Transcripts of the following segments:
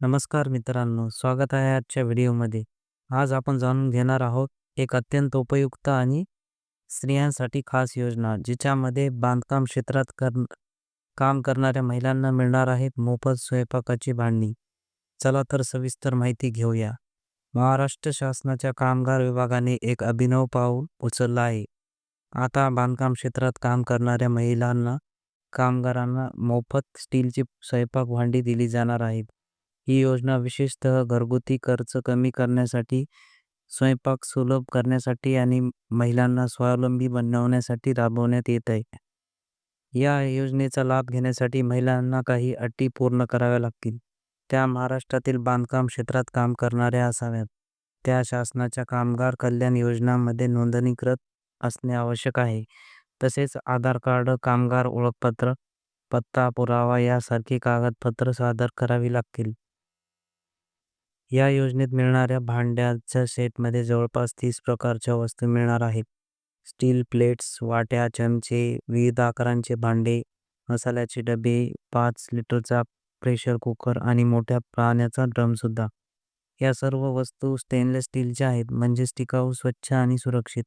नमस्कार मित्रांनो, स्वागत आहे आजच्या व्हिडिओमध्ये. आज आपण जाणून घेणार आहोत एक अत्यंत उपयुक्त आणि स्त्रियांसाठी खास योजना, जिच्यामध्ये बांधकाम क्षेत्रात कर काम करणाऱ्या महिलांना मिळणार आहेत मोफत स्वयंपाकाची भांडणी चला तर सविस्तर माहिती घेऊया. महाराष्ट्र शासनाच्या कामगार विभागाने एक अभिनव पाऊल उचलला आहे. आता बांधकाम क्षेत्रात काम करणाऱ्या महिलांना, कामगारांना मोफत स्टीलची स्वयंपाक भांडी दिली जाणार आहेत. ही योजना विशेषतः घरगुती खर्च कमी करण्यासाठी, स्वयंपाक सुलभ करण्यासाठी आणि महिलांना स्वावलंबी बनवण्यासाठी राबवण्यात येत आहे. या योजनेचा लाभ घेण्यासाठी महिलांना काही अटी पूर्ण कराव्या लागतील. त्या महाराष्ट्रातील बांधकाम क्षेत्रात काम करणाऱ्या असाव्यात. त्या शासनाच्या कामगार कल्याण योजनांमध्ये नोंदणीकृत असणे आवश्यक आहे. तसेच आधार कार्ड, कामगार ओळखपत्र, पत्ता पुरावा यासारखी कागदपत्र सादर करावी लागतील. या योजनेत मिळणाऱ्या भांड्याच्या सेटमध्ये जवळपास तीस प्रकारच्या वस्तू मिळणार आहेत. स्टील प्लेट्स, वाट्या, चमचे, विविध आकारांचे भांडे, मसाल्याचे डबे, पाच लिटरचा प्रेशर कुकर आणि मोठ्या पाण्याचा ड्रमसुद्धा. या सर्व वस्तू स्टेनलेस स्टीलच्या आहेत, म्हणजेच टिकाऊ, स्वच्छ आणि सुरक्षित.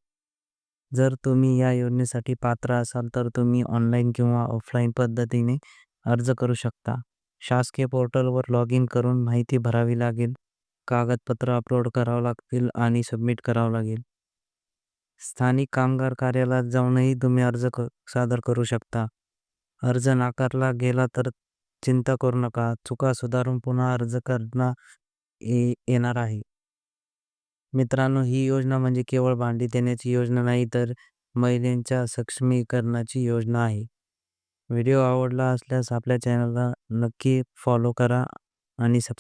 जर तुम्ही या योजनेसाठी पात्र असाल तर तुम्ही ऑनलाईन किंवा ऑफलाईन पद्धतीने अर्ज करू शकता. शासकीय पोर्टलवर लॉग इन करून माहिती भरावी लागेल, कागदपत्र अपलोड करावं लागतील आणि सबमिट करावं लागेल. स्थानिक कामगार कार्यालयात जाऊनही तुम्ही अर्ज सादर करू शकता. अर्ज नाकारला गेला तर चिंता करू नका, चुका सुधारून पुन्हा अर्ज करणं येणार आहे. मित्रांनो, ही योजना म्हणजे केवळ भांडी देण्याची योजना नाही, तर महिलांच्या सक्षमीकरणाची योजना आहे. व्हिडिओ आवडला असल्यास आपल्या चॅनलला नक्की फॉलो करा आणि सबस्क्राईब